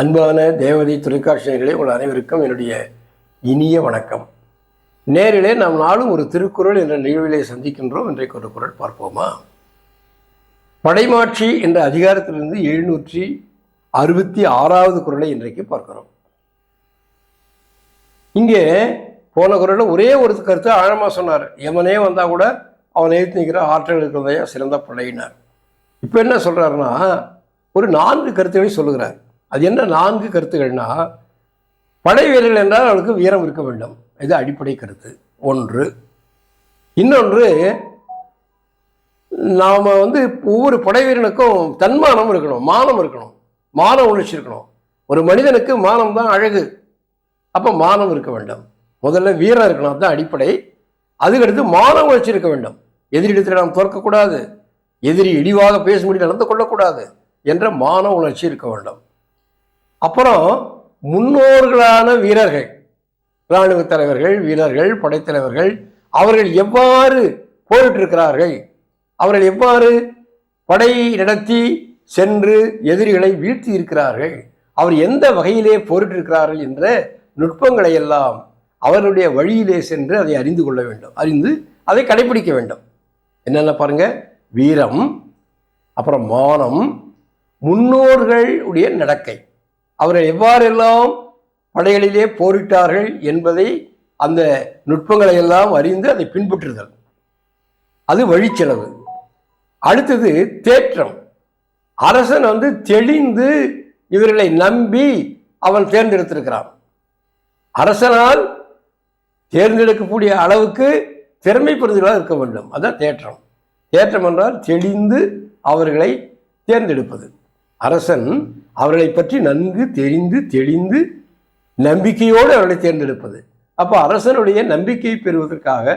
அன்பான தேவதை தொலைக்காட்சியர்களே உங்கள் அனைவருக்கும் என்னுடைய இனிய வணக்கம். நேரிலே நாம் நாளும் ஒரு திருக்குறள் என்ற நிகழ்விலே சந்திக்கின்றோம். இன்றைக்கு ஒரு குறள் பார்ப்போமா? படைமாட்சி என்ற அதிகாரத்திலிருந்து எழுநூற்றி அறுபத்தி ஆறாவது குறளை இன்றைக்கு பார்க்கிறோம். இங்கே போன குரலில் ஒரே ஒரு கருத்தை ஆழமாக சொன்னார். எவனே வந்தால் கூட அவன் எழுத்து நிற்கிற ஆற்றல் இருக்கிறதையா சிறந்த படையினார் இப்போ என்ன சொல்கிறாருன்னா ஒரு நான்கு கருத்துகளை சொல்லுகிறார். அது என்ன நான்கு கருத்துக்கள்னா படை வீரர்கள் என்றால் அவளுக்கு வீரம் இருக்க வேண்டும். இது அடிப்படை கருத்து. ஒன்று. இன்னொன்று நாம் வந்து ஒவ்வொரு படை வீரனுக்கும் தன்மானம் இருக்கணும் மானம் இருக்கணும் மான உணர்ச்சி இருக்கணும். ஒரு மனிதனுக்கு மானம் தான் அழகு. அப்போ மானம் இருக்க வேண்டும். முதல்ல வீரம் இருக்கணும் அதுதான் அடிப்படை. அதுக்கடுத்து மான உணர்ச்சி இருக்க வேண்டும். எதிரிடத்தில் நாம் தோற்கக்கூடாது எதிரி இழிவாக பேசும்படி நடந்து கொள்ளக்கூடாது என்ற மான உணர்ச்சி இருக்க வேண்டும். அப்புறம் முன்னோர்களான வீரர்கள் இராணுவ தலைவர்கள் வீரர்கள் படைத்தலைவர்கள் அவர்கள் எவ்வாறு போரிட்டிருக்கிறார்கள் அவர்கள் எவ்வாறு படை நடத்தி சென்று எதிரிகளை வீழ்த்தி இருக்கிறார்கள் அவர் எந்த வகையிலே போரிட்டிருக்கிறார்கள் என்ற நுட்பங்களை எல்லாம் அவருடைய வழியிலே சென்று அதை அறிந்து கொள்ள வேண்டும். அறிந்து அதை கடைபிடிக்க வேண்டும். என்னென்ன பாருங்க? வீரம் அப்புறம் மானம் முன்னோர்களுடைய நடக்கை. அவரை எவ்வாறெல்லாம் படைகளிலே போரிட்டார்கள் என்பதை அந்த நுட்பங்களை எல்லாம் அறிந்து அதை பின்பற்றுதல். அது வழிச்செலவு. அடுத்தது தேற்றம். அரசன் வந்து தெளிந்து இவர்களை நம்பி அவன் தேர்ந்தெடுத்திருக்கிறான். அரசனால் தேர்ந்தெடுக்கக்கூடிய அளவுக்கு திறமை பெறுதலாக இருக்க வேண்டும். அதான் தேற்றம். தேற்றம் என்றால் தெளிந்து அவர்களை தேர்ந்தெடுப்பது. அரசன் அவர்களை பற்றி நன்கு தெரிந்து தெளிந்து நம்பிக்கையோடு அவர்களை தேர்ந்தெடுப்பது. அப்போ அரசனுடைய நம்பிக்கையை பெறுவதற்காக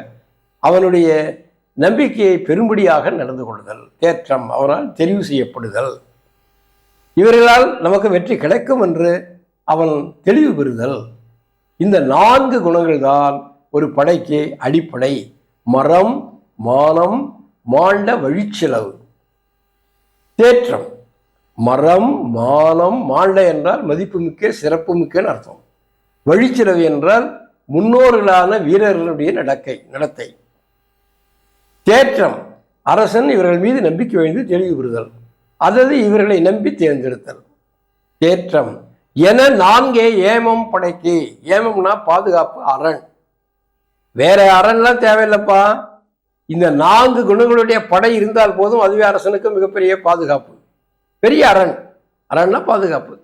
அவனுடைய நம்பிக்கையை பெரும்படியாக நடந்து கொள்ளுதல் தேற்றம் அவனால் தெரிவு செய்யப்படுதல். இவர்களால் நமக்கு வெற்றி கிடைக்கும் என்று அவன் தெளிவு பெறுதல். இந்த நான்கு குணங்கள் தான் ஒரு படைக்கு அடிப்படை. மரம் மானம் மாண்ட வழிச்செலவு. தேற்றம். மரம் மானம் மாண்டை என்றால் மதிப்புமிக்க சிறப்புமிக்கன்னு அர்த்தம். வழிச்சிறவு என்றால் முன்னோர்களான வீரர்களுடைய நடக்கை நடத்தை. தேற்றம் அரசன் இவர்கள் மீது நம்பிக்கை வைந்து தெளிவுபடுதல் அல்லது இவர்களை நம்பி தேர்ந்தெடுத்தல். தேற்றம் என நான்கே ஏமம் படைக்கு. ஏமம்னா பாதுகாப்பு அரண். வேற அரண்லாம் தேவையில்லைப்பா. இந்த நான்கு குணங்களுடைய படை இருந்தால் போதும் அதுவே அரசனுக்கு மிகப்பெரிய பாதுகாப்பு. பெரிய அரண். அரண்னா பாதுகாப்பு.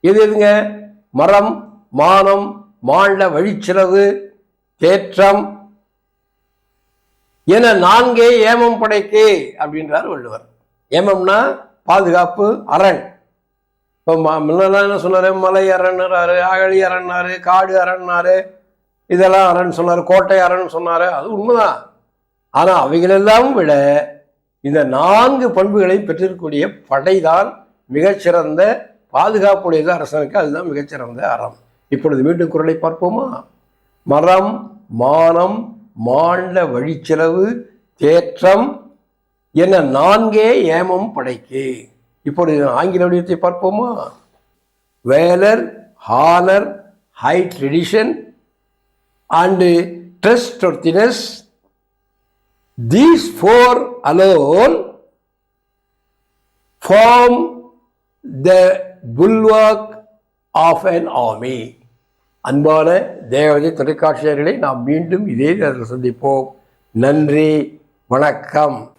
எது எதுங்க? மரம் மானம் மாநில வழிச்சிறவு தேற்றம். என நான்கே ஏமம் படைக்கு அப்படின்றார் வள்ளுவர். ஏமம்னா பாதுகாப்பு அரண். இப்போ ம- முன்னெல்லாம் என்ன சொன்னார்? மலை அரண்னாரு அகழி அரண்னாரு காடு அரண்னாரு இதெல்லாம் அரண் சொன்னார் கோட்டை அரண் சொன்னார். அது உண்மைதான். ஆனால் அவைகளெல்லாம் விட இந்த நான்கு பண்புகளை பெற்றிருக்கக்கூடிய படைதான் மிகச்சிறந்த பாதுகாப்புடையது அரசனுக்கு அதுதான் மிகச்சிறந்த அறம். இப்பொழுது மீண்டும் குரலை பார்ப்போமா? மரம் மானம் மாண்ட வழிச்செலவு தேற்றம் என நான்கே ஏமம் படைக்கு. இப்பொழுது ஆங்கில வடிவத்தை பார்ப்போமா? Valour honour high tradition and trustworthiness these four alone form the bulwark of an army. அன்பான தேவதை தொலைக்காட்சியர்களை நாம் மீண்டும் இதே நேரத்தில் சந்திப்போம் நன்றி வணக்கம்